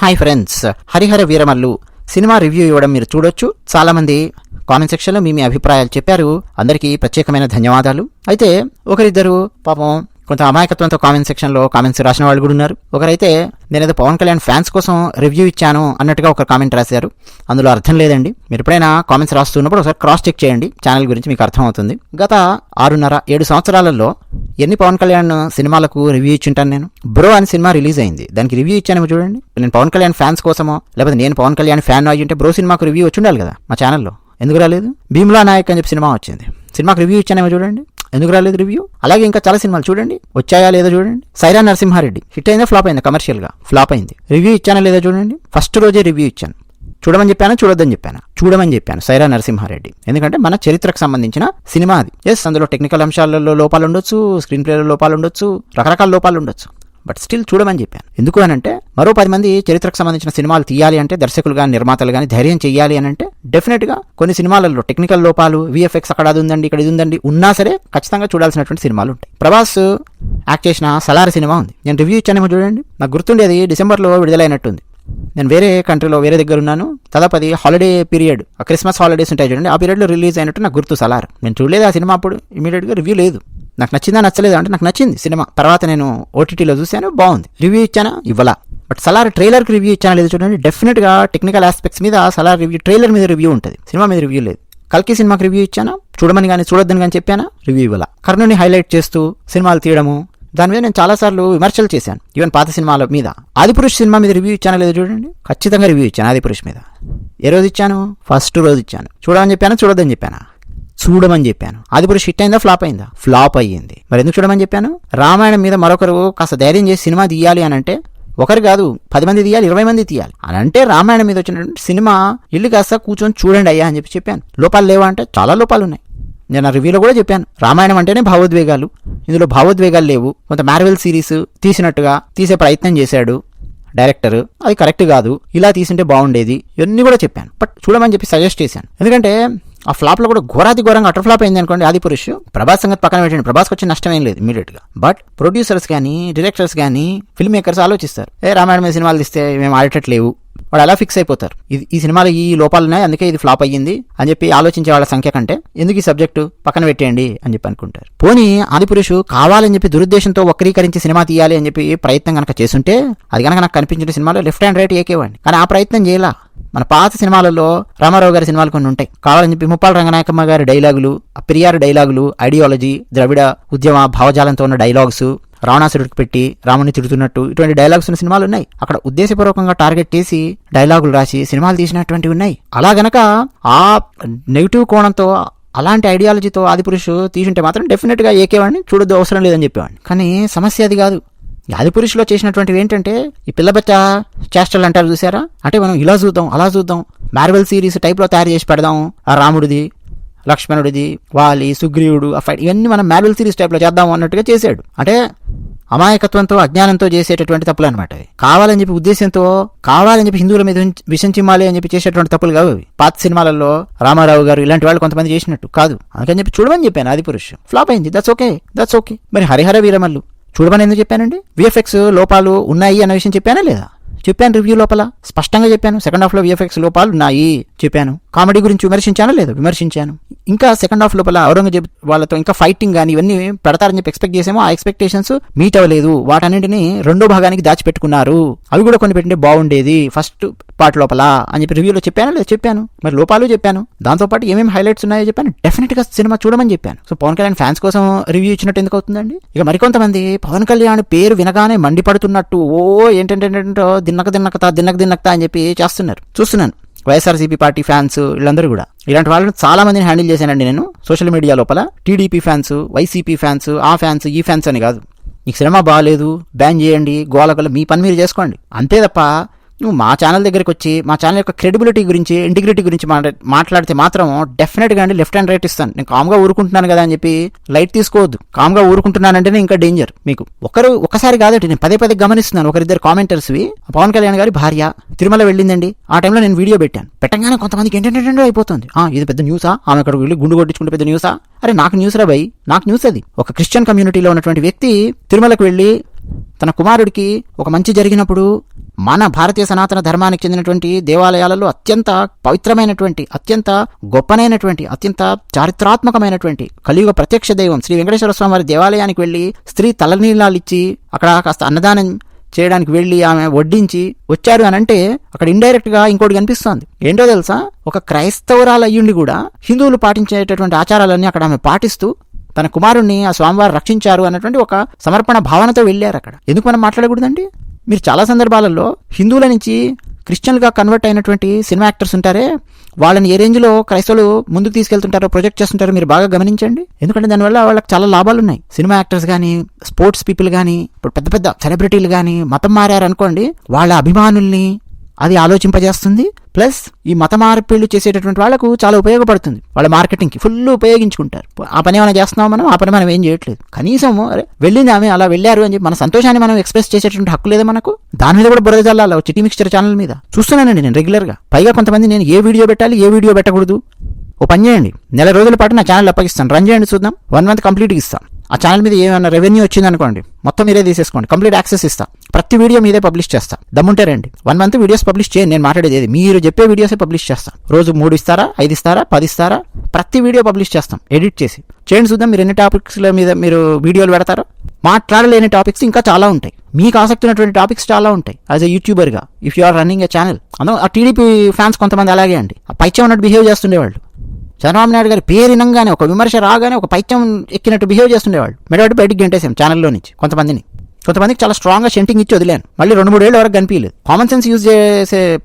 Hi friends Harihara Veeramallu cinema review ఇవ్వడం మీరు చూడొచ్చు. చాలామంది కామెంట్ సెక్షన్లో మీ మీ అభిప్రాయాలు చెప్పారు. అందరికీ ప్రత్యేకమైన ధన్యవాదాలు. అయితే ఒకరిద్దరు పాపం కొంత అమాయకత్వంతో కామెంట్ సెక్షన్లో కామెంట్స్ రాసిన వాళ్ళు కూడా ఉన్నారు. ఒకరైతే నేనేదో పవన్ కళ్యాణ్ ఫ్యాన్స్ కోసం రివ్యూ ఇచ్చాను అన్నట్టుగా ఒక కామెంట్ రాశారు. అందులో అర్థం లేదండి. మీరు ఎప్పుడైనా కామెంట్స్ రాస్తున్నప్పుడు ఒకసారి క్రాస్ చెక్ చేయండి. ఛానల్ గురించి మీకు అర్థమవుతుంది గత ఆరున్నర ఏడు సంవత్సరాలలో ఎన్ని పవన్ కళ్యాణ్ సినిమాలకు రివ్యూ ఇచ్చింటాను నేను? బ్రో అని సినిమా రిలీజ్ అయింది. దానికి రివ్యూ ఇచ్చాను చూడండి. నేను పవన్ కళ్యాణ్ ఫ్యాన్స్ కోసమో లేకపోతే నేను పవన్ కళ్యాణ్ ఫ్యాన్ అయ్యి ఉంటే బ్రో సినిమాకు రివ్యూ వచ్చి ఉండాలి కదా మా ఛానల్లో ఎందుకు రాలేదు? భీమ్లా నాయక్ అని చెప్పి సినిమా వచ్చింది. సినిమాకు రివ్యూ ఇచ్చానేమో చూడండి. ఎందుకు రాలేదు రివ్యూ? అలాగే ఇంకా చాలా సినిమాలు చూడండి. వచ్చాయా లేదో చూడండి. సైరా నరసింహారెడ్డి. హిట్ అయిందా? ఫ్లాప్ అయిందా? కమర్షియల్గా. ఫ్లాప్ అయింది. రివ్యూ ఇచ్చానా లేదో చూడండి. ఫస్ట్ రోజే రివ్యూ ఇచ్చాను. చూడమని చెప్పాను? చూడొద్దని చెప్పాను? చూడమని చెప్పాను. సైరా నరసింహారెడ్డి. ఎందుకంటే మన చరిత్రకు సంబంధించిన సినిమా అది. ఎస్ అందులో టెక్నికల్ అంశాలలో లోపాలు ఉండొచ్చు స్క్రీన్ ప్లేలో లోపాలు ఉండొచ్చు రకరకాల లోపాలు ఉండొచ్చు బట్ స్టిల్ చూడమని చెప్పాను. ఎందుకు అని అంటే మరో పది మంది చరిత్రకు సంబంధించిన సినిమాలు తీయాలి అంటే దర్శకులు కానీ నిర్మాతలు కానీ ధైర్యం చేయాలి అని అంటే డెఫినెట్గా కొన్ని సినిమాలలో టెక్నికల్ లోపాలు విఎఫ్ఎక్స్ అక్కడ అది ఉందండి ఇక్కడ ఇది ఉందండి ఉన్నా సరే ఖచ్చితంగా చూడాల్సినటువంటి సినిమాలు ఉంటాయి. ప్రభాస్ యాక్ట్ చేసిన సలార్ సినిమా ఉంది. నేను రివ్యూ ఇచ్చానేమో చూడండి. నాకు గుర్తుండేది డిసెంబర్లో విడుదలైనట్టుంది. నేను వేరే కంట్రీలో వేరే దగ్గర ఉన్నాను. తదపది హాలిడే పీరియడ్ క్రిస్మస్ హాలిడేస్ ఉంటాయి చూడండి. ఆ పీరియడ్లో రిలీజ్ అయినట్టు నాకు గుర్తు సలార్. నేను చూడలేదు ఆ సినిమా అప్పుడు ఇమీడియట్గా రివ్యూ లేదు. నాకు నచ్చిందా నచ్చలేదు అంటే నాకు నచ్చింది సినిమా. తర్వాత నేను ఓటీటీలో చూశాను బాగుంది. రివ్యూ ఇచ్చానా? ఇవ్వలా. బట్ సలార్ ట్రైలర్కి రివ్యూ ఇచ్చానా లేదు చూడండి. డెఫినెట్గా టెక్నికల్ ఆస్పెక్ట్స్ మీద సలార్ రివ్యూ ట్రైలర్ మీద రివ్యూ ఉంటుంది. సినిమా మీద రివ్యూ లేదు. కల్కి సినిమాకి రివ్యూ ఇచ్చానా? చూడమని కానీ చూడొద్దని కానీ చెప్పానా? రివ్యూ ఇవ్వాల. కర్ణుని హైలైట్ చేస్తూ సినిమాలు తీయడము దాని మీద నేను చాలాసార్లు విమర్శలు చేశాను. ఈవెన్ పాత సినిమాల మీద. ఆదిపురుష్ సినిమా మీద రివ్యూ ఇచ్చానా లేదు చూడండి. ఖచ్చితంగా రివ్యూ ఇచ్చాను ఆదిపురుష్ మీద. ఏ రోజు ఇచ్చాను? ఫస్ట్ రోజు ఇచ్చాను. చూడమని చెప్పానా? చూడొద్దని చెప్పానా? చూడమని చెప్పాను. అది ఆదిపురుష్ షిట్ అయిందా ఫ్లాప్ అయిందా? ఫ్లాప్ అయ్యింది. మరి ఎందుకు చూడమని చెప్పాను? రామాయణం మీద మరొకరు కాస్త ధైర్యం చేసి సినిమా తీయాలి అని అంటే ఒకరు కాదు పది మంది తీయాలి ఇరవై మంది తీయాలి అని అంటే రామాయణం మీద వచ్చినటువంటి సినిమా ఇల్లు కాస్త కూర్చొని చూడండి అయ్యా అని చెప్పి చెప్పాను. లోపాలు లేవా అంటే చాలా లోపాలు ఉన్నాయి. నేను ఆ రివ్యూలో కూడా చెప్పాను. రామాయణం అంటేనే భావోద్వేగాలు. ఇందులో భావోద్వేగాలు లేవు. కొంత మ్యారవెల్ సిరీస్ తీసినట్టుగా తీసే ప్రయత్నం చేశాడు డైరెక్టర్ అది కరెక్ట్ కాదు. ఇలా తీసుంటే బాగుండేది. ఇవన్నీ కూడా చెప్పాను. బట్ చూడమని చెప్పి సజెస్ట్ చేశాను. ఎందుకంటే ఆ ఫ్లాప్లో కూడా ఘోరాది ఘోరంగా అటర్ ఫ్లాప్ అయింది అనుకోండి ఆది పురుష్. ప్రభాస్ సంగతి పక్కన పెట్టండి. ప్రభాస్కి వచ్చే నష్టం ఏం లేదు ఇమీడియట్గా బట్ ప్రొడ్యూసర్స్ కానీ డైరెక్టర్స్ కానీ ఫిల్మ్ మేకర్స్ ఆలోచిస్తారు. ఏ రామాయణ మీద సినిమాలు తీస్తే మేము ఆడేటట్లేవు. వాడు అలా ఫిక్స్ అయిపోతారు. ఇది ఈ సినిమాలో ఈ లోపాలు ఉన్నాయి అందుకే ఇది ఫ్లాప్ అయ్యింది అని చెప్పి ఆలోచించే వాళ్ళ సంఖ్య కంటే ఎందుకు ఈ సబ్జెక్టు పక్కన పెట్టేయండి అని చెప్పి అనుకుంటారు. పోనీ ఆదిపురుషు కావాలని చెప్పి దురుద్దేశంతో వక్రీకరించి సినిమా తీయాలి అని చెప్పి ప్రయత్నం కనుక చేస్తుంటే అది కనుక నాకు కనిపించిన సినిమాలో లెఫ్ట్ హ్యాండ్ రైట్ ఏకేవాడిని కానీ ఆ ప్రయత్నం చేయలా. మన పాత సినిమాలలో రామారావు గారి సినిమాలు కొన్ని ఉంటాయి. కావాలని చెప్పి ముప్పాల రంగనాయకమ్మ గారి డైలాగులు ఆ డైలాగులు ఐడియాలజీ ద్రవిడ ఉద్యమ భావజాలంతో ఉన్న డైలాగ్స్ రావణాసురుడికి పెట్టి రాముని తిడుతున్నట్టు ఇటువంటి డైలాగ్స్ ఉన్న సినిమాలు ఉన్నాయి. అక్కడ ఉద్దేశపూర్వకంగా టార్గెట్ చేసి డైలాగులు రాసి సినిమాలు తీసినటువంటివి ఉన్నాయి. అలా గనక ఆ నెగిటివ్ కోణంతో అలాంటి ఐడియాలజీతో ఆదిపురుషు తీసుంటే మాత్రం డెఫినెట్గా ఏకేవాడిని చూడొద్దు అవసరం లేదని చెప్పేవాడిని. కానీ సమస్య అది కాదు. ఆదిపురుషులో చేసినటువంటివి ఏంటంటే ఈ పిల్లబచ్చ చేష్టలు అంటారు చూసారా? అంటే మనం ఇలా చూద్దాం అలా చూద్దాం. మార్వెల్ సిరీస్ టైప్లో తయారు చేసి పెడదాం. ఆ రాముడిది లక్ష్మణుడిది వాలి సుగ్రీవుడు ఆ ఫైట్ ఇవన్నీ మనం మార్వెల్ సిరీస్ టైప్లో చేద్దాం అన్నట్టుగా చేశాడు. అంటే అమాయకత్వంతో అజ్ఞానంతో చేసేటటువంటి తప్పులు అనమాట అవి. కావాలని చెప్పి ఉద్దేశంతో కావాలని చెప్పి హిందువుల మీద విషం చిమ్మాలి అని చెప్పి చేసేటువంటి తప్పులు కావు అవి. పాత సినిమాలలో రామారావు గారు ఇలాంటి వాళ్ళు కొంతమంది చేసినట్టు కాదు. అందుకని చెప్పి చూడమని చెప్పాను ఆది పురుష్ ఫ్లాప్ అయింది. దట్స్ ఓకే దట్స్ ఓకే మరి హరిహర వీరమల్లు. చూడమని ఎందుకు చెప్పానండి? విఎఫ్ఎక్స్ లోపాలు ఉన్నాయి అన్న విషయం చెప్పానా లేదా? చెప్పాను రివ్యూ లోపల. స్పష్టంగా చెప్పాను. సెకండ్ హాఫ్లో విఎఫ్ఎక్స్ లోపాలు ఉన్నాయి చెప్పాను. కామెడీ గురించి విమర్శించానా లేదా? విమర్శించాను. ఇంకా సెకండ్ హాఫ్ లోపల ఔరంగజేబ్ వాళ్ళతో ఇంకా ఫైటింగ్ కానీ ఇవన్నీ పెడతారని చెప్పి ఎక్స్పెక్ట్ చేసామో ఆ ఎక్స్పెక్టేషన్స్ మీట్ అవ్వలేదు. వాటన్నింటినీ రెండో భాగానికి దాచిపెట్టుకున్నారు. అవి కూడా కొన్ని పెట్టింటే బాగుండేది. ఫస్ట్ పార్ట్ లోపల అని చెప్పి రివ్యూలో చెప్పాను? లేదు చెప్పాను. మరి లోపాలు చెప్పాను. దాంతోపాటు ఏమేమి హైలైట్స్ ఉన్నాయో చెప్పాను. డెఫినెట్గా సినిమా చూడమని చెప్పాను. సో పవన్ కళ్యాణ్ ఫ్యాన్స్ కోసం రివ్యూ ఇచ్చినట్టు ఎందుకు అవుతుందండి? ఇక మరికొంతమంది పవన్ కళ్యాణ్ పేరు వినగానే మండిపడుతున్నట్టు ఓ ఏంటంటే దిన్నక దిన్నకత దిన్నక దిన్నకత అని చెప్పి చేస్తున్నారు. చూస్తున్నాను. వైఎస్ఆర్సీపీ పార్టీ ఫ్యాన్స్ వీళ్ళందరూ కూడా. ఇలాంటి వాళ్ళని చాలా మందిని హ్యాండిల్ చేశానండి నేను. సోషల్ మీడియా లోపల టీడీపీ ఫ్యాన్స్ వైసీపీ ఫ్యాన్స్ ఆ ఫ్యాన్స్ ఈ ఫ్యాన్స్ అని కాదు. మీకు సినిమా బాగాలేదు బ్యాన్ చేయండి. గోలగల మీ పని మీరు చేసుకోండి. అంతే తప్ప నువ్వు మా ఛానల్ దగ్గరికి వచ్చి మా ఛానల్ యొక్క క్రెడిబిలిటీ గురించి ఇంటిగ్రిటీ గురించి మాట్లా- మాట్లాడితే మాత్రం డెఫినెట్గా అండి లెఫ్ట్ హ్యాండ్ రైట్ ఇస్తాను. నేను కామ్గా ఊరుకుంటున్నాను కదా అని చెప్పి లైట్ తీసుకోవద్దు. కామ్గా ఊరుకుంటున్నానంటేనే ఇంకా డేంజర్ మీకు. ఒకరు ఒకసారి కాదండి నేను పదే పదే గమనిస్తున్నాను. ఒకరిద్దరు కామెంటర్స్వి పవన్ కళ్యాణ్ గారి భార్య తిరుమల వెళ్ళిందండి. ఆ టైంలో నేను వీడియో పెట్టాను. పెట్టగానే కొంతమందికి ఏంటంటే అయిపోతుంది. ఇది పెద్ద న్యూసా ఆమె అక్కడికి వెళ్ళి గుండు కొట్టించుకుంటే పెద్ద న్యూసా అరే నాకు న్యూస్ రా భయ్ నాకు న్యూస్ అది. ఒక క్రిస్టియన్ కమ్యూనిటీలో ఉన్నటువంటి వ్యక్తి తిరుమలకు వెళ్ళి తన కుమారుడికి ఒక మంచి జరిగినప్పుడు మన భారతీయ సనాతన ధర్మానికి చెందినటువంటి దేవాలయాలలో అత్యంత పవిత్రమైనటువంటి అత్యంత గొప్పనైనటువంటి అత్యంత చారిత్రాత్మకమైనటువంటి కలియుగ ప్రత్యక్ష దైవం శ్రీ వెంకటేశ్వర స్వామి వారి దేవాలయానికి వెళ్ళి స్త్రీ తలనీలాలు ఇచ్చి అక్కడ కాస్త అన్నదానం చేయడానికి వెళ్ళి ఆమె వడ్డించి వచ్చారు అని అంటే అక్కడ ఇండైరెక్ట్గా ఇంకోటి కనిపిస్తోంది. ఏంటో తెలుసా? ఒక క్రైస్తవురాలు అయ్యుండి కూడా హిందువులు పాటించేటటువంటి ఆచారాలన్నీ అక్కడ ఆమె పాటిస్తూ తన కుమారుణ్ణి ఆ స్వామివారు రక్షించారు అన్నటువంటి ఒక సమర్పణ భావనతో వెళ్ళారు అక్కడ. ఎందుకు మనం మాట్లాడకూడదండి? మీరు చాలా సందర్భాలలో హిందువుల నుంచి క్రిస్టియన్గా కన్వర్ట్ అయినటువంటి సినిమా యాక్టర్స్ ఉంటారే వాళ్ళని ఏ రేంజ్లో క్రైస్తవులు ముందుకు తీసుకెళ్తుంటారో ప్రొజెక్ట్ చేస్తుంటారో మీరు బాగా గమనించండి. ఎందుకంటే దానివల్ల వాళ్ళకి చాలా లాభాలు ఉన్నాయి. సినిమా యాక్టర్స్ కానీ స్పోర్ట్స్ పీపుల్ కానీ ఇప్పుడు పెద్ద పెద్ద సెలబ్రిటీలు కానీ మతం మారారనుకోండి వాళ్ళ అభిమానుల్ని అది ఆలోచింపజేస్తుంది. ప్లస్ ఈ మత మార్పిళ్ళు చేసేటటువంటి వాళ్ళకు చాలా ఉపయోగపడుతుంది. వాళ్ళ మార్కెటింగ్కి ఫుల్ ఉపయోగించుకుంటారు. ఆ పని ఏమైనా చేస్తున్నాం మనం? ఆ పని మనం ఏం చేయట్లేదు. కనీసం అరే వెళ్ళింది ఆమె అలా వెళ్ళారు అని చెప్పి మన సంతోషాన్ని మనం ఎక్స్ప్రెస్ చేసేటువంటి హక్కు లేదా మనకు? దాని మీద కూడా బురద జల్లాలి చిటి మిక్స్చర్ ఛానల్ మీద. చూస్తున్నానండి నేను రెగ్యులర్గా. పైగా కొంతమంది నేను ఏ వీడియో పెట్టాలి ఏ వీడియో పెట్టకూడదు. ఓ పని చేయండి. నెల రోజుల పాటు నా ఛానల్ అప్పగిస్తాను. రన్ చేయండి చూద్దాం. వన్ మంత్ కంప్లీట్గా ఇస్తాం ఆ ఛానల్ మీద ఏమైనా రెవెన్యూ వచ్చిందనుకోండి మొత్తం మీరే తీసేసుకోండి. కంప్లీట్ యాక్సెస్ ఇస్తా. ప్రతి వీడియో మీదే పబ్లిష్ చేస్తా. దమ్ముంటే రండి. వన్ మంత్ వీడియోస్ పబ్లిష్ చేయండి. నేను మాట్లాడేది ఏది? మీరు చెప్పే వీడియోసే పబ్లిష్ చేస్తాం. రోజు మూడు ఇస్తారా? ఐదు ఇస్తారా? పది ఇస్తారా? ప్రతి వీడియో పబ్లిష్ చేస్తాం. ఎడిట్ చేసి. చేయండి చూద్దాం. మీరు ఎన్ని టాపిక్స్ల మీద మీరు వీడియోలు పెడతారో? మాట్లాడలేని టాపిక్స్ ఇంకా చాలా ఉంటాయి. మీకు ఆసక్తి ఉన్నటువంటి టాపిక్స్ చాలా ఉంటాయి. As a యూట్యూబర్గా if you are running a channel అందులో ఆ టీడీపీ ఫ్యాన్స్ కొంతమంది అలాగే అండి. ఆ పైచే ఉన్నట్టు బిహేవ్ చేస్తుండేవాళ్ళు. చంద్రబాబు నాయుడు గారి పేరు వినంగానే ఒక విమర్శ రాగానే ఒక పైత్యం ఎక్కినట్టు బిహేవ్ చేస్తుండేవాళ్ళు. మెడబట్టి బయటికి గంటేసాం ఛానల్లో నుంచి కొంతమందిని. కొంతమందికి చాలా స్ట్రాంగ్గా షెంటింగ్ ఇచ్చి వదిలేను. మళ్ళీ రెండు మూడు ఏళ్ళు వరకు కనిపించలేదు. కామన్ సెన్స్ యూజ్ చేసే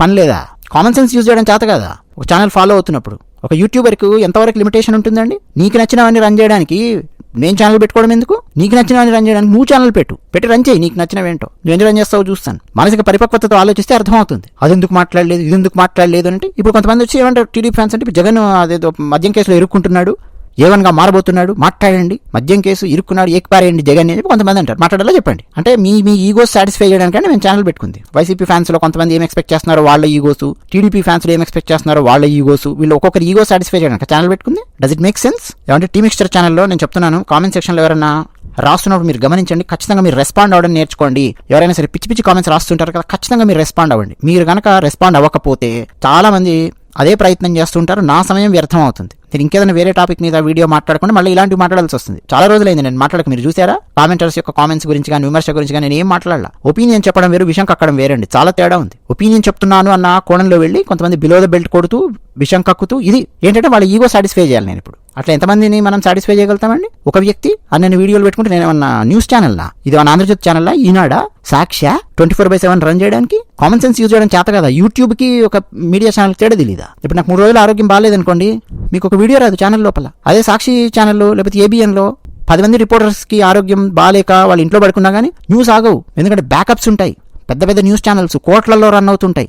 పని లేదా? కామన్ సెన్స్ యూజ్ చేయడం చేత కదా? ఒక ఛానల్ ఫాలో అవుతున్నప్పుడు. ఒక యూట్యూబర్కు ఎంతవరకు లిమిటేషన్ ఉంటుందండి? నీకు నచ్చినవన్నీ రన్ చేయడానికి నేను ఛానల్ పెట్టుకోవడం ఎందుకు? నీకు నచ్చిన రన్ చేయడానికి నువ్వు ఛానల్ పెట్టు. పెట్టి రన్ చేయి నీకు నచ్చినవేంటో నువ్వు ఎందుకు రన్ చేస్తావు చూస్తాను. మానసిక పరిపక్వతతో ఆలోచిస్తే అర్థమవుతుంది. అది ఎందుకు మాట్లాడలేదు ఇది ఎందుకు మాట్లాడలేదు అంటే ఇప్పుడు కొంతమంది వచ్చి ఏమంటారు టీడీపీ ఫ్యాన్స్ అంటే జగన్ అదేదో మద్యం కేసులో ఎరుక్కుంటున్నాడు ఏవన్గా మారబోతున్నాడు? మాట్లాడండి. మద్యం కేసు ఇరుక్కున్నాడు ఏకపారేయండి జగన్ అని చెప్పి కొంతమంది అంటారు. మాట్లాడాలో చెప్పండి. అంటే మీ మీ ఈగోస్ సాటిస్ఫై చేయడానికంటే మేము ఛానల్ పెట్టుకుంది. వైసీపీ ఫ్యాన్స్లో కొంతమంది ఏం ఎక్స్పెక్ట్ చేస్తున్నారో వాళ్ళ ఈగోసు టీడీపీ ఫ్యాన్స్లో ఏం ఎక్స్పెక్ట్ చేస్తున్నారో వాళ్ళ ఈగోసు వీళ్ళు ఒక్కొక్కరు ఈగో సాటిస్ఫై చేయడానికి ఛానల్ పెట్టుకుంది. డస్ ఇట్ మేక్ సెన్స్ ఏమంటే టీ మిక్స్చర్ ఛానల్లో నేను చెప్తున్నాను కామెంట్ సెక్షన్లో ఎవరైనా రాస్తున్నప్పుడు మీరు గమనించండి ఖచ్చితంగా మీరు రెస్పాండ్ అవ్వడం నేర్చుకోండి. ఎవరైనా సరే పిచ్చి పిచ్చి కామెంట్స్ రాస్తుంటారు కదా ఖచ్చితంగా మీరు రెస్పాండ్ అవ్వండి. మీరు కనుక రెస్పాండ్ అవ్వకపోతే చాలామంది అదే ప్రయత్నం చేస్తుంటారు నా సమయం వ్యర్థం అవుతుంది. నేను ఇంకేదైనా వేరే టాపిక్ మీద వీడియో మాట్లాడకుండా మళ్ళీ ఇలాంటివి మాట్లాడాల్సి వస్తుంది. చాలా రోజులైంది నేను మాట్లాడక మీరు చూసారా కామెంటర్స్ యొక్క కామెంట్స్ గురించి కానీ విమర్శ గురించి కానీ నేను ఏం మాట్లాడాల? ఒపీనియన్ చెప్పడం వేరు విషయం కక్కడం వేరండి. చాలా తేడా ఉంది. ఒపీనియన్ చెప్తున్నాను అన్న కోణంలో వెళ్ళి కొంతమంది బిలో ద బెల్ట్ కొడుతూ విషం కక్కుతూ ఇది ఏంటంటే వాళ్ళ ఈగో సాటిస్ఫై చేయాలి నేను ఇప్పుడు. అట్లా ఎంతమందిని మనం సాటిస్ఫై చేయగలుగుతామండి? ఒక వ్యక్తి అన్ని వీడియోలు పెట్టుకుంటే నేను ఏమన్నా న్యూస్ ఛానల్లా ఇది మన ఆంధ్రజ్యోతి ఛానల్లా ఈనాడా? సాక్ష్య? Twenty four by seven run చేయడానికి? కామన్ సెన్స్ యూజ్ చేయడం చేత కదా? యూట్యూబ్కి ఒక మీడియా ఛానల్ తేడా తెలీదా? ఇప్పుడు నాకు మూడు రోజులు ఆరోగ్యం బాగాలేదనుకోండి మీకు ఒక వీడియో రాదు ఛానల్ లోపల. అదే సాక్షి ఛానల్లో లేకపోతే ఏబిఎన్లో పది మంది రిపోర్టర్స్కి ఆరోగ్యం బాగాలేక వాళ్ళు ఇంట్లో పడుకున్నా కానీ న్యూస్ ఆగవు. ఎందుకంటే బ్యాకప్స్ ఉంటాయి. పెద్ద పెద్ద న్యూస్ ఛానల్స్ కోట్లలో రన్ అవుతుంటాయి.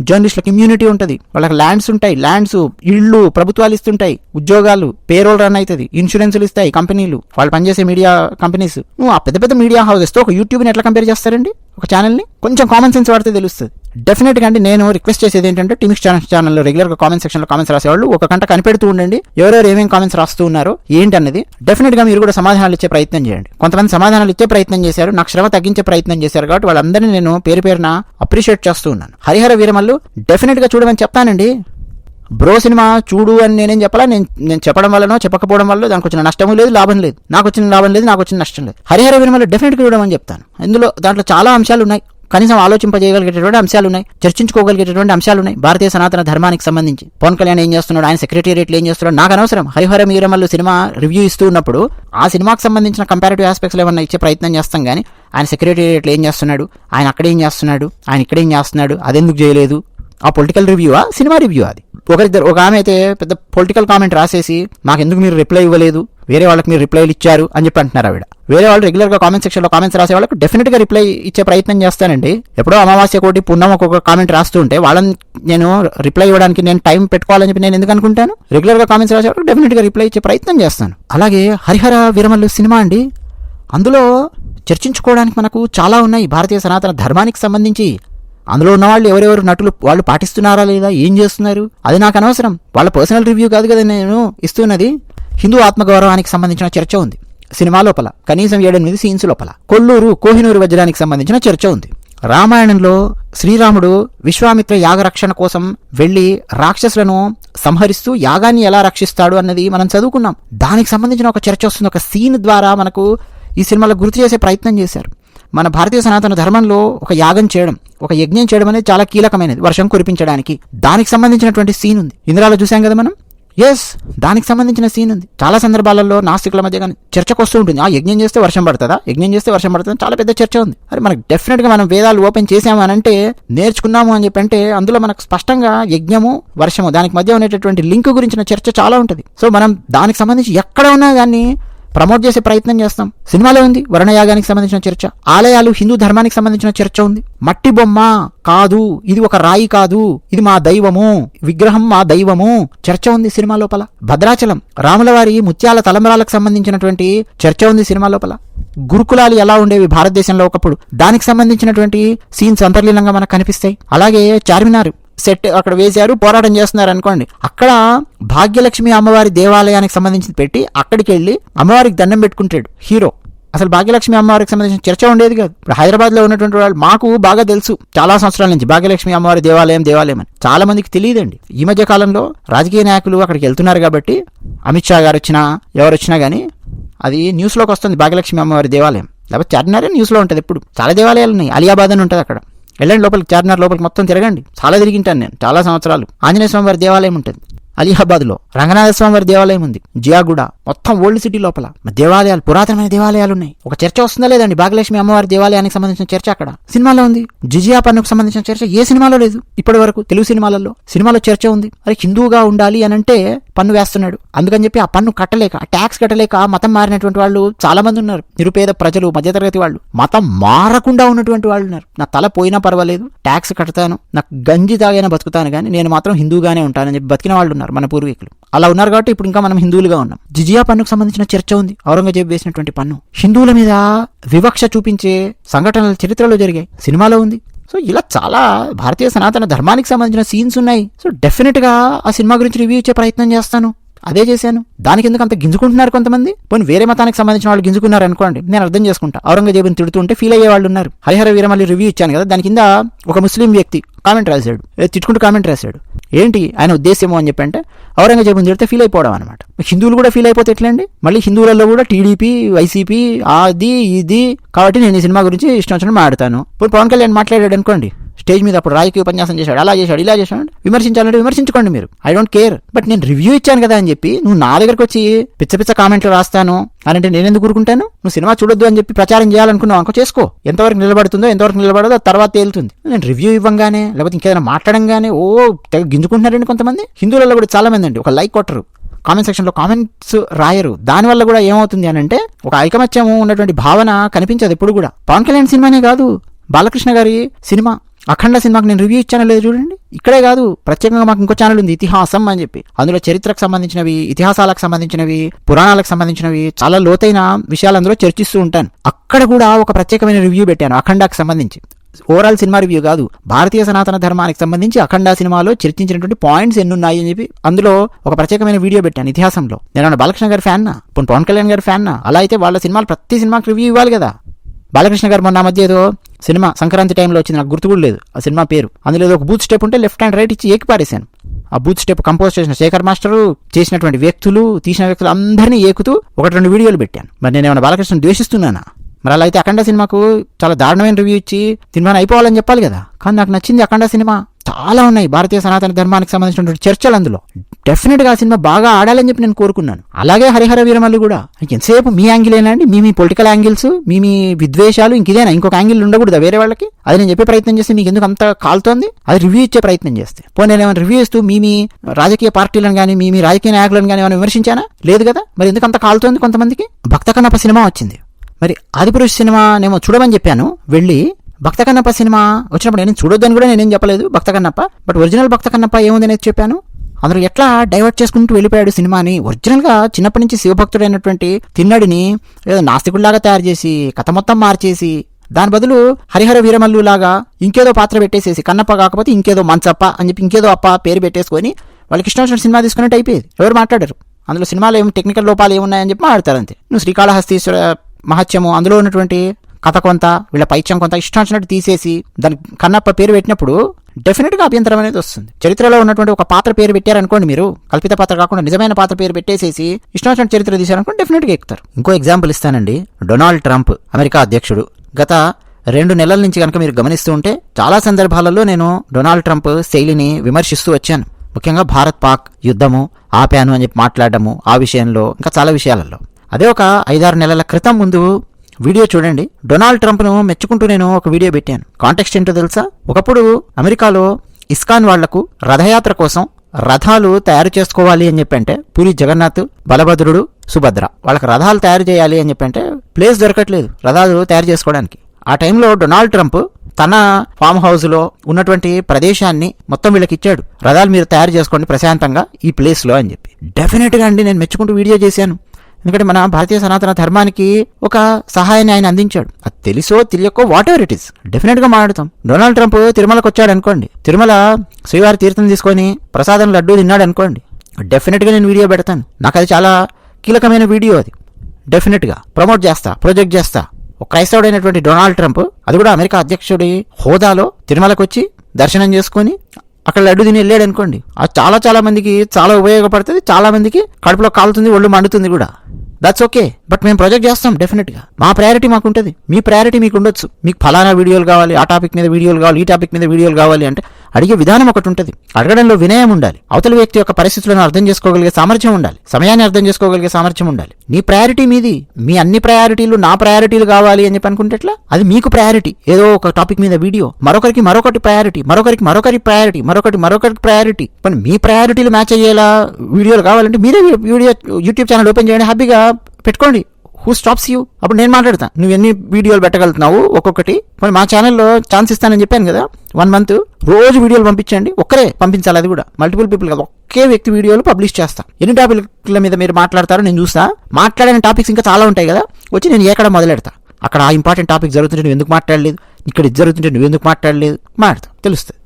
జర్నలిస్టులకు ఇమ్యూనిటీ ఉంటుంది. వాళ్ళకి ల్యాండ్స్ ఉంటాయి. ల్యాండ్స్ ఇళ్ళు ప్రభుత్వాలు ఇస్తుంటాయి. ఉద్యోగాలు పేరోల్ రన్ అవుతుంది. ఇన్సూరెన్స్లు ఇస్తాయి కంపెనీలు. వాళ్ళు పనిచేసే మీడియా కంపెనీస్. నువ్వు ఆ పెద్ద పెద్ద మీడియా హౌసెస్తో ఒక యూట్యూబ్ని ఎట్లా కంపేర్ చేస్తారండి? ఒక ఛానల్ని? కొంచెం కామన్ సెన్స్ వాడితే తెలుస్తుంది. డెఫినెట్గా అండి నేను రిక్వెస్ట్ చేసేది ఏంటంటే టీమిక్స్ ఛానల్ ఛానల్లో రెగ్యులర్గా కామెంట్ సెక్షన్లో కామెంట్స్ రాసేవాళ్ళు. ఒక గంట కనిపెడుతూ ఉండండి. ఎవరెవరు ఏమేమి కామెంట్స్ రాస్తూ ఉన్నారో ఏంటి అన్నది డెఫినెట్గా మీరు కూడా సమాధానాలు ఇచ్చే ప్రయత్నం చేయండి. కొంతమంది సమాధానాలు ఇచ్చే ప్రయత్నం చేశారు నాకు శ్రమ తగ్గించే ప్రయత్నం చేశారు కాబట్టి వాళ్ళందరినీ నేను పేరు పేరున అప్రిషియేట్ చేస్తూ ఉన్నాను. హరిహర వీరమల్లు డెఫినెట్గా చూడమని చెప్తానండి. బ్రో సినిమా చూడు అని నేనేం చెప్పాలా? నేను నేను చెప్పడం వల్లనో చెప్పకపోవడం వల్ల దానికి వచ్చిన నష్టము లేదు లాభం లేదు. నాకు వచ్చిన లాభం లేదు నాకు వచ్చిన నష్టం లేదు. హరిహర వీరమల్లు డెఫినెట్గా చూడమని చెప్తాను. ఇందులో దాంట్లో చాలా అంశాలు ఉన్నాయి కనీసం ఆలోచింపజేయగలిగేటటువంటి అంశాలు ఉన్నాయి చర్చించుకోగలిగేటటువంటి అంశాలు ఉన్నాయి భారతీయ సనాతన ధర్మానికి సంబంధించి. పవన్ కళ్యాణ్ ఏం చేస్తున్నాడు? ఆయన సెక్రటేరియట్లు ఏం చేస్తున్నాడు? నాకు అనవసరం. హరిహర మీరమల్లు సినిమా రివ్యూ ఇస్తూ ఉన్నప్పుడు ఆ సినిమాకి సంబంధించిన కంపారిటివ్ ఆస్పెక్ట్స్ ఏమన్నా ఇచ్చే ప్రయత్నం చేస్తాం కానీ ఆయన సెక్రటేరియట్లు ఏం చేస్తున్నాడు? ఆయన అక్కడేం చేస్తున్నాడు? ఆయన ఇక్కడ ఏం చేస్తున్నాడు? అదెందుకు చేయలేదు? ఆ పొలిటికల్ రివ్యూవా సినిమా రివ్యూ అది. ఒకరిద్దరు ఒక ఆమె అయితే పెద్ద పొలిటికల్ కామెంట్ రాసేసి మాకెందుకు మీరు రిప్లై ఇవ్వలేదు? వేరే వాళ్ళకి మీరు రిప్లైలు ఇచ్చారు అని చెప్పి అంటున్నారు ఆవిడ. వేరే వాళ్ళు రెగ్యులర్గా కామెంట్ సెక్షన్లో కామెంట్స్ రాసే వాళ్ళకి డెఫినెట్గా రిప్లై ఇచ్చే ప్రయత్నం చేస్తానండి. ఎప్పుడో అమావాస్య కోటి పున్నం ఒక్కొక్క కామెంట్ రాస్తూ ఉంటే వాళ్ళని నేను రిప్లై ఇవ్వడానికి నేను టైం పెట్టుకోవాలని చెప్పి నేను ఎందుకు అనుకుంటాను? రెగ్యులర్గా కామెంట్స్ రాసే వాళ్ళకి డెఫినెట్గా రిప్లై ఇచ్చే ప్రయత్నం చేస్తాను. అలాగే హరిహర వీరమల్లు సినిమా అండి. అందులో చర్చించుకోవడానికి మనకు చాలా ఉన్నాయి. భారతీయ సనాతన ధర్మానికి సంబంధించి అందులో ఉన్న వాళ్ళు ఎవరెవరు నటులు వాళ్ళు పాటిస్తున్నారా లేదా? ఏం చేస్తున్నారు? అది నాకు అనవసరం. వాళ్ళ పర్సనల్ రివ్యూ కాదు కదా నేను ఇస్తున్నది. హిందూ ఆత్మగౌరవానికి సంబంధించిన చర్చ ఉంది. సినిమా లోపల కనీసం ఏడెనిమిది సీన్స్ లోపల. కొల్లూరు కోహినూరు వజ్రానికి సంబంధించిన చర్చ ఉంది. రామాయణంలో శ్రీరాముడు విశ్వామిత్ర యాగరక్షణ కోసం వెళ్ళి రాక్షసులను సంహరిస్తూ యాగాన్ని ఎలా రక్షిస్తాడు అన్నది మనం చదువుకున్నాం. దానికి సంబంధించిన ఒక చర్చ వస్తుంది. ఒక సీన్ ద్వారా మనకు ఈ సినిమాలో గుర్తు చేసే ప్రయత్నం చేశారు. మన భారతీయ సనాతన ధర్మంలో ఒక యాగం చేయడం ఒక యజ్ఞం చేయడం అనేది చాలా కీలకమైనది. వర్షం కురిపించడానికి. దానికి సంబంధించినటువంటి సీన్ ఉంది. ఇంద్రాలో చూసాం కదా మనం? ఎస్ దానికి సంబంధించిన సీన్ ఉంది. చాలా సందర్భాలలో నాస్తికుల మధ్య కానీ చర్చకు వస్తూ ఉంటుంది. ఆ యజ్ఞం చేస్తే వర్షం పడుతుందా? యజ్ఞం చేస్తే వర్షం పడుతుందా? చాలా పెద్ద చర్చ ఉంది. అరే మనకు డెఫినెట్గా మనం వేదాలు ఓపెన్ చేసాము అని అంటే నేర్చుకున్నాము అని చెప్పి అంటే అందులో మనకు స్పష్టంగా యజ్ఞము వర్షము దానికి మధ్య ఉండేటటువంటి లింక్ గురించిన చర్చ చాలా ఉంటుంది. సో మనం దానికి సంబంధించి ఎక్కడ ఉన్నా కానీ ప్రమోట్ చేసే ప్రయత్నం చేస్తాం. సినిమాలో ఉంది వర్ణయాగానికి సంబంధించిన చర్చ. ఆలయాలు హిందూ ధర్మానికి సంబంధించిన చర్చ ఉంది. మట్టి బొమ్మ కాదు ఇది ఒక రాయి కాదు ఇది మా దైవము విగ్రహం మా దైవము చర్చ ఉంది సినిమా లోపల. భద్రాచలం రాములవారి ముత్యాల తలంబరాలకు సంబంధించినటువంటి చర్చ ఉంది సినిమా లోపల. గురుకులాలు ఎలా ఉండేవి భారతదేశంలో ఒకప్పుడు? దానికి సంబంధించినటువంటి సీన్స్ అంతర్లీనంగా మనకు కనిపిస్తాయి. అలాగే చార్మినార్ సెట్ అక్కడ వేశారు పోరాటం చేస్తున్నారు అనుకోండి. అక్కడ భాగ్యలక్ష్మి అమ్మవారి దేవాలయానికి సంబంధించింది పెట్టి అక్కడికి వెళ్ళి అమ్మవారికి దండం పెట్టుకుంటాడు హీరో. అసలు భాగ్యలక్ష్మి అమ్మవారికి సంబంధించిన చర్చ ఉండేది కాదు. ఇప్పుడు హైదరాబాద్లో ఉన్నటువంటి వాళ్ళు మాకు బాగా తెలుసు చాలా సంవత్సరాల నుంచి భాగ్యలక్ష్మి అమ్మవారి దేవాలయం దేవాలయం అని. చాలా మందికి తెలియదండి. ఈ మధ్య కాలంలో రాజకీయ నాయకులు అక్కడికి వెళ్తున్నారు కాబట్టి అమిత్ షా గారు వచ్చినా ఎవరు వచ్చినా కానీ అది న్యూస్లోకి వస్తుంది భాగ్యలక్ష్మి అమ్మవారి దేవాలయం. లేకపోతే చార్మినారే న్యూస్లో ఉంటుంది ఎప్పుడు. చాలా దేవాలయాలు ఉన్నాయి అలియాబాద్ అని ఉంటుంది అక్కడ. వెళ్ళండి లోపలికి చార్మినార్ లోపలికి మొత్తం తిరగండి. చాలా తిరిగింటాను నేను చాలా సంవత్సరాలు. ఆంజనేయ స్వామి వారి దేవాలయం ఉంటుంది. అలీహాబాద్లో రంగనాథ స్వామి వారి దేవాలయం ఉంది. జియాగూడ. మొత్తం ఓల్డ్ సిటీ లోపల. దేవాలయాలు పురాతనమైన దేవాలయాలు ఉన్నాయి. ఒక చర్చ వస్తుందా లేదండి భాగలక్ష్మి అమ్మవారి దేవాలయానికి సంబంధించిన చర్చ అక్కడ. సినిమాలో ఉంది. జిజియా పన్నుకు సంబంధించిన చర్చ ఏ సినిమాలో లేదు. ఇప్పటి వరకు తెలుగు సినిమాలలో సినిమాలో చర్చ ఉంది. మరి హిందువుగా ఉండాలి అని అంటే పన్ను వేస్తున్నాడు. అందుకని చెప్పి ఆ పన్ను కట్టలేక ఆ ట్యాక్స్ కట్టలేక మతం మారినటువంటి వాళ్ళు చాలా మంది ఉన్నారు. నిరుపేద ప్రజలు మధ్యతరగతి వాళ్ళు. మతం మారకుండా ఉన్నటువంటి వాళ్ళు ఉన్నారు. నా తల పోయినా పర్వాలేదు ట్యాక్స్ కడతాను నాకు గంజి తాగైనా బతుకుతాను కానీ నేను మాత్రం హిందూగానే ఉంటానని చెప్పి బతికిన వాళ్ళు ఉన్నారు మన పూర్వీకులు. అలా ఉన్నారు కాబట్టి ఇప్పుడు ఇంకా మనం హిందువులుగా ఉన్నాం. జిజియా పన్నుకు సంబంధించిన చర్చ ఉంది. ఔరంగజేబు వేసినటువంటి పన్ను. హిందువుల మీద వివక్ష చూపించే సంఘటనలు చరిత్రలో జరిగాయి సినిమాలో ఉంది. సో ఇలా చాలా భారతీయ సనాతన ధర్మానికి సంబంధించిన సీన్స్ ఉన్నాయి. సో డెఫినెట్గా ఆ సినిమా గురించి రివ్యూ ఇచ్చే ప్రయత్నం చేస్తాను. అదే చేశాను. దానికి ఎందుకు అంత గింజుకుంటున్నారు కొంతమంది? పోనీ వేరే మతానికి సంబంధించిన వాళ్ళు గింజుకున్నారు అనుకోండి. నేను అర్థం చేసుకుంటా. ఔరంగజేబుని తిడుతుంటే ఫీల్ అయ్యే వాళ్ళు ఉన్నారు. హరిహర వీరమల్లి రివ్యూ ఇచ్చాను కదా దాని కింద ఒక ముస్లిం వ్యక్తి కామెంట్ రాశాడు. తిట్టుకుంటూ కామెంట్ రాశాడు. ఏంటి? ఆయన ఉద్దేశమో అని చెప్పి అంటే ఔరంగజేబుని తిడితే ఫీల్ అయిపోవడం అనమాట హిందువులు కూడా ఫీల్ అయిపోతే ఎట్లండి? మళ్ళీ హిందువులలో కూడా టీడీపీ వైసీపీ అది ఇది కాబట్టి నేను ఈ సినిమా గురించి ఇష్టం వచ్చినట్టు మాట్లాడతాను. ఇప్పుడు పవన్ కళ్యాణ్ మాట్లాడాడు అనుకోండి. స్టేజ్ మీద అప్పుడు రాజకీయ ఉపన్యాసం చేశాడు. అలా చేశాడు ఇలా చేశాడు. విమర్శించాలంటే విమర్శించుకోండి మీరు. ఐ డోంట్ కేర్ బట్ నేను రివ్యూ ఇచ్చాను కదా అని చెప్పి నువ్వు నా దగ్గరకు వచ్చి పిచ్చ పిచ్చ కామెంట్లు రాస్తాను అని అంటే నేను ఎందుకు కూరుకుంటాను నువ్వు సినిమా చూడొద్దు అని చెప్పి ప్రచారం చేయాలనుకున్నావు అనుకో చేసుకో. ఎంతవరకు నిలబడుతుందో ఎంతవరకు నిలబడదో తర్వాత తేలుతుంది. నేను రివ్యూ ఇవ్వంగానే లేకపోతే ఇంకేదైనా మాట్లాడంగానే ఓ తెగ గింజుకుంటున్నారండి కొంతమంది. హిందువులలో కూడా చాలా మంది అండి. ఒక లైక్ కొట్టరు. కామెంట్ సెక్షన్లో కామెంట్స్ రాయరు. దానివల్ల కూడా ఏమవుతుంది అని అంటే ఒక ఐకమత్యము ఉన్నటువంటి భావన కనిపించదు ఎప్పుడు కూడా. పవన్ కళ్యాణ్ సినిమానే కాదు. బాలకృష్ణ గారి సినిమా. అఖండ సినిమాకి నేను రివ్యూ ఇచ్చాను లేదు చూడండి. ఇక్కడే కాదు ప్రత్యేకంగా మాకు ఇంకో ఛానల్ ఉంది ఇతిహాసం అని చెప్పి. అందులో చరిత్రకు సంబంధించినవి ఇతిహాసాలకు సంబంధించినవి పురాణాలకు సంబంధించినవి చాలా లోతైన విషయాలు అందులో చర్చిస్తూ ఉంటాను. అక్కడ కూడా ఒక ప్రత్యేకమైన రివ్యూ పెట్టాను అఖండాకి సంబంధించి. ఓవరాల్ సినిమా రివ్యూ కాదు భారతీయ సనాతన ధర్మానికి సంబంధించి అఖండ సినిమాలో చర్చించినటువంటి పాయింట్స్ ఎన్ని ఉన్నాయి అని చెప్పి అందులో ఒక ప్రత్యేకమైన వీడియో పెట్టాను ఇతిహాసంలో. నేను బాలకృష్ణ గారి ఫ్యాన్నా పోనీ పవన్ కళ్యాణ్ గారి ఫ్యాన్నా అలా అయితే వాళ్ళ సినిమాలు ప్రతి సినిమాకి రివ్యూ ఇవ్వాలి కదా. బాలకృష్ణ గారు మొన్న మధ్య ఏదో సినిమా సంక్రాంతి టైంలో వచ్చింది నాకు గుర్తు కూడా లేదు ఆ సినిమా పేరు. అందులో ఏదో ఒక బూత్ స్టెప్ ఉంటే లెఫ్ట్ హ్యాండ్ రైట్ ఇచ్చి ఏకి పారేశాను. ఆ బూత్ స్టెప్ కంపోజ్ చేసిన శేఖర్ మాస్టరు చేసినటువంటి వ్యక్తులు తీసిన వ్యక్తులు అందరినీ ఏకుతూ ఒకటి రెండు వీడియోలు పెట్టాను. మరి నేను ఏమైనా బాలకృష్ణ ద్వేషిస్తున్నానా? మరి అలా అయితే అఖండ సినిమాకు చాలా దారుణమైన రివ్యూ ఇచ్చి సినిమాని అయిపోవాలని చెప్పాలి కదా. కానీ నాకు నచ్చింది అఖండ సినిమా. చాలా ఉన్నాయి. భారతీయ సనాతన ధర్మానికి సంబంధించినటువంటి చర్చలు అందులో. డెఫినెట్గా ఆ సినిమా బాగా ఆడాలని చెప్పి నేను కోరుకున్నాను. అలాగే హరిహర వీరమల్లు కూడా. ఎంతసేపు మీ యాంగిల్ ఏనండి మీ మీ పొలిటికల్ యాంగిల్స్ మీ మీ విద్వేషాలు ఇంక ఇంకొక యాంగిల్ ఉండకూడదు వేరే వాళ్ళకి? అది నేను చెప్పే ప్రయత్నం చేస్తే మీకు ఎందుకు అంత కాలుతోంది? అది రివ్యూ ఇచ్చే ప్రయత్నం చేస్తే. పోనీ నేను ఏమైనా రివ్యూ ఇస్తూ మీ మీ రాజకీయ పార్టీలను కానీ మీ మీ రాజకీయ నాయకులను కానీ ఏమైనా విమర్శించానా? లేదు కదా? మరి ఎందుకు అంత కాలుతోంది కొంతమందికి? భక్త కన్నప్ప సినిమా వచ్చింది. మరి ఆదిపురుష్ సినిమా నేమో చూడమని చెప్పాను. వెళ్ళి భక్త కన్నప్ప సినిమా వచ్చినప్పుడు నేను చూడొద్దని కూడా నేనేం చెప్పలేదు భక్త కన్నప్ప. బట్ ఒరిజినల్ భక్త కన్నప్ప ఏముంది అనేది చెప్పాను. అందులో ఎట్లా డైవర్ట్ చేసుకుంటూ వెళ్ళిపోయాడు సినిమాని? ఒరిజినల్గా చిన్నప్పటి నుంచి శివభక్తుడైనటువంటి తిన్నడిని ఏదో నాస్తికుడిలాగా తయారు చేసి కథ మొత్తం మార్చేసి దాని బదులు హరిహర వీరమల్లు లాగా ఇంకేదో పాత్ర పెట్టేసేసి కన్నప్ప కాకపోతే ఇంకేదో మంచప్ప అని చెప్పి ఇంకేదో అప్ప పేరు పెట్టేసుకొని వాళ్ళకి ఇష్టం వచ్చిన సినిమా తీసుకున్నట్టు అయిపోయేది. ఎవరు మాట్లాడారు? అందులో సినిమాలో ఏం టెక్నికల్ లోపాలు ఏమున్నాయని చెప్పి మాట్లాడతారు అంతే. నువ్వు శ్రీకాళహస్తీశ్వర మహత్యము అందులో ఉన్నటువంటి కథ కొంత వీళ్ళ పైత్యం కొంత ఇష్టం వచ్చినట్టు తీసేసి దానికి కన్నప్ప పేరు పెట్టినప్పుడు డెఫినెట్గా అభ్యంతరం అనేది వస్తుంది. చరిత్రలో ఉన్నటువంటి ఒక పాత్ర పేరు పెట్టారనుకోండి మీరు. కల్పిత పాత్ర కాకుండా నిజమైన పాత్ర పేరు పెట్టేసేసి ఇష్టం చరిత్ర తీశారనుకోండి డెఫినెట్గా ఎక్కుతారు. ఇంకో ఎగ్జాంపుల్ ఇస్తానండి. డొనాల్డ్ ట్రంప్ అమెరికా అధ్యక్షుడు. గత రెండు నెలల నుంచి కనుక మీరు గమనిస్తూ ఉంటే చాలా సందర్భాలలో నేను డొనాల్డ్ ట్రంప్ శైలిని విమర్శిస్తూ వచ్చాను. ముఖ్యంగా భారత్ పాక్ యుద్ధము ఆపాను అని చెప్పి మాట్లాడడము ఆ విషయంలో ఇంకా చాలా విషయాలలో. అదే ఒక ఐదారు నెలల క్రితం ముందు వీడియో చూడండి. డొనాల్డ్ ట్రంప్ను మెచ్చుకుంటూ నేను ఒక వీడియో పెట్టాను. కాంటెక్స్ట్ ఏంటో తెలుసా? ఒకప్పుడు అమెరికాలో ఇస్కాన్ వాళ్ళకు రథయాత్ర కోసం రథాలు తయారు చేసుకోవాలి అని చెప్పంటే పూరి జగన్నాథ్ బలభద్రుడు సుభద్ర వాళ్ళకి రథాలు తయారు చేయాలి అని చెప్పంటే ప్లేస్ దొరకట్లేదు రథాలు తయారు చేసుకోవడానికి. ఆ టైంలో డొనాల్డ్ ట్రంప్ తన ఫామ్ హౌస్లో ఉన్నటువంటి ప్రదేశాన్ని మొత్తం వీళ్ళకి ఇచ్చాడు. రథాలు మీరు తయారు చేసుకోండి ప్రశాంతంగా ఈ ప్లేస్లో అని చెప్పి. డెఫినెట్గా అండి నేను మెచ్చుకుంటూ వీడియో చేశాను. ఎందుకంటే మన భారతీయ సనాతన ధర్మానికి ఒక సహాయాన్ని ఆయన అందించాడు. అది తెలుసో తెలియకో వాట్ ఎవర్ ఇట్ ఈస్ డెఫినెట్గా మాట్లాడతాం. డొనాల్డ్ ట్రంప్ తిరుమలకు వచ్చాడు అనుకోండి. తిరుమల శ్రీవారి తీర్థం తీసుకొని ప్రసాదం లడ్డూ తిన్నాడు అనుకోండి. డెఫినెట్గా నేను వీడియో పెడతాను. నాకు అది చాలా కీలకమైన వీడియో అది. డెఫినెట్గా ప్రమోట్ చేస్తా ప్రొజెక్ట్ చేస్తా. ఒక క్రైస్తవుడైనటువంటి డొనాల్డ్ ట్రంప్ అది కూడా అమెరికా అధ్యక్షుడి హోదాలో తిరుమలకు వచ్చి దర్శనం చేసుకొని అక్కడ లడ్డు తిని వెళ్ళాడు అనుకోండి. అది చాలా చాలా మందికి చాలా ఉపయోగపడుతుంది చాలా మందికి కడుపులో కాలుతుంది ఒళ్ళు మండుతుంది కూడా. దట్స్ ఓకే బట్ మేము ప్రొజెక్ట్ చేస్తాం డెఫినెట్గా మా ప్రయారిటీ మాకు ఉంటుంది మీ ప్రయారిటీ మీకు ఉండొచ్చు మీకు ఫలానా వీడియోలు కావాలి ఆ టాపిక్ మీద వీడియోలు కావాలి ఈ టాపిక్ మీద వీడియోలు కావాలి అంటే అడిగే విధానం ఒకటి ఉంటుంది. అడగడంలో వినయం ఉండాలి. అవతల వ్యక్తి యొక్క పరిస్థితులను అర్థం చేసుకోగలిగే సామర్థ్యం ఉండాలి. సమయాన్ని అర్థం చేసుకోగలిగే సామర్థ్యం ఉండాలి. నీ ప్రయారిటీ మీది. మీ అన్ని ప్రయారిటీలు నా ప్రయారిటీలు కావాలి అని చెప్పి అనుకుంటే ఎట్లా? అది మీకు ప్రయారిటీ ఏదో ఒక టాపిక్ మీద వీడియో మరొకరికి మరొకటి ప్రయారిటీ మరొకరికి మరొకరి ప్రయారిటీ మరొకటి మరొకరికి ప్రయారిటీ కానీ మీ ప్రయారిటీలు మ్యాచ్ అయ్యేలా వీడియోలు కావాలంటే మీరే వీడియో యూట్యూబ్ ఛానల్ ఓపెన్ చేయండి. హ్యాపీగా పెట్టుకోండి. హూ స్టాప్స్ యూ అప్పుడు నేను మాట్లాడతాను నువ్వు ఎన్ని వీడియోలు పెట్టగలుగుతున్నావు? ఒక్కొక్కటి. మరి మా ఛానల్లో ఛాన్స్ ఇస్తానని చెప్పాను కదా? వన్ మంత్ రోజు వీడియోలు పంపించండి. ఒక్కరే పంపించాలి అది కూడా. మల్టిపుల్ పీపుల్ కదా ఒకే వ్యక్తి వీడియోలు పబ్లిష్ చేస్తా. ఎన్ని టాపిక్ల మీద మీరు మాట్లాడతారో నేను చూస్తా. మాట్లాడిన టాపిక్స్ ఇంకా చాలా ఉంటాయి కదా? వచ్చి నేను ఎక్కడ మొదలెడతా? అక్కడ ఆ ఇంపార్టెంట్ టాపిక్ జరుగుతుంటే నువ్వు ఎందుకు మాట్లాడలేదు? ఇక్కడ ఇది జరుగుతుంటే నువ్వు ఎందుకు మాట్లాడలేదు? మాట్లాడతా. తెలుస్తుంది.